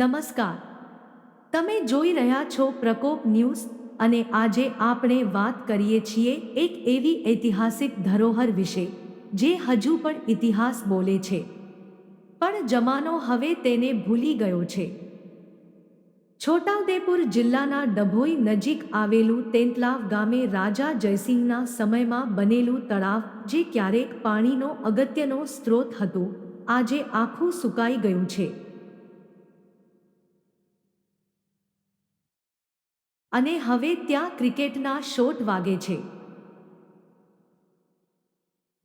નમસ્કાર. તમે જોઈ રહ્યા છો પ્રકોપ ન્યૂઝ અને આજે આપણે વાત કરીએ છીએ એક એવી ઐતિહાસિક ધરોહર વિશે, જે હજુ પણ ઇતિહાસ બોલે છે. પણ જમાનો હવે તેને ભૂલી ગયો છે. છોટાઉદેપુર જિલ્લાના ડભોઈ નજીક આવેલું તેંતલાવ ગામે રાજા જયસિંહના સમયમાં બનેલું તળાવ, જે ક્યારેક પાણીનો અગત્યનો સ્ત્રોત હતું, આજે આખું સુકાઈ ગયું છે. અને હવે ત્યાં ક્રિકેટના શોટ વાગે છે.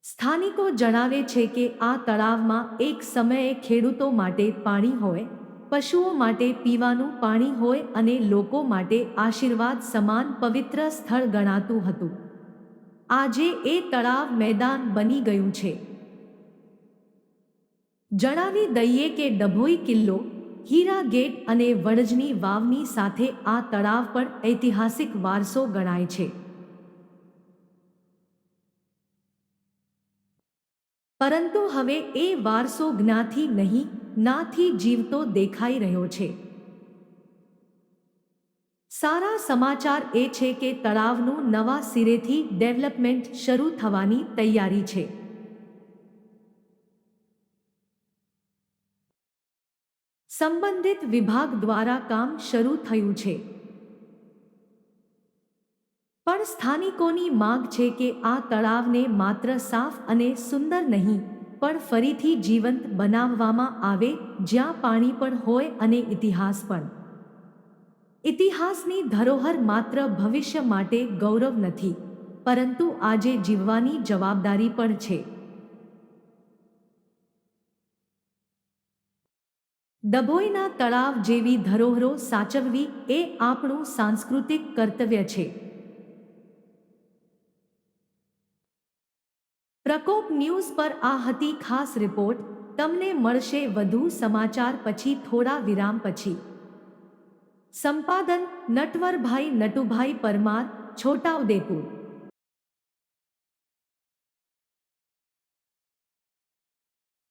સ્થાનિકો જણાવે છે કે આ તળાવમાં એક સમયે ખેડૂતો માટે પાણી હોય, પશુઓ માટે પીવાનું પાણી હોય અને લોકો માટે આશીર્વાદ સમાન પવિત્ર સ્થળ ગણાતું હતું. આજે એ તળાવ મેદાન બની ગયું છે. જણાવી દઈએ કે ડભોઈ કિલ્લો હીરા ગેટ અને વડજની વાવની સાથે આ તળાવ પણ ઐતિહાસિક વારસો ગણાય છે. પરંતુ હવે એ વારસો જ્ઞાથી નહીં, નાથી જીવતો દેખાઈ રહ્યો છે. સારા સમાચાર એ છે કે તળાવનું નવા સિરેથી ડેવલપમેન્ટ શરૂ થવાની તૈયારી છે. સંબંધિત વિભાગ દ્વારા કામ શરૂ થયું છે. પણ સ્થાનિકોની માંગ છે કે આ તળાવને માત્ર સાફ અને સુંદર નહીં, પણ ફરીથી જીવંત બનાવવામાં આવે જ્યાં પાણી પણ હોય અને ઇતિહાસ પણ. ઇતિહાસની ધરોહર માત્ર ભવિષ્ય માટે ગૌરવ નથી, પરંતુ આજે જીવવાની જવાબદારી પણ છે. ડભોઈના તળાવ જેવી ધરોહરો સાચવવી એ આપણું સાંસ્કૃતિક કર્તવ્ય છે. પ્રકોપ ન્યૂઝ પર આ હતી ખાસ રિપોર્ટ. તમને મળશે વધુ સમાચાર પછી થોડા વિરામ પછી. સંપાદન નટવરભાઈ નટુભાઈ પરમાર, છોટાઉદેપુર.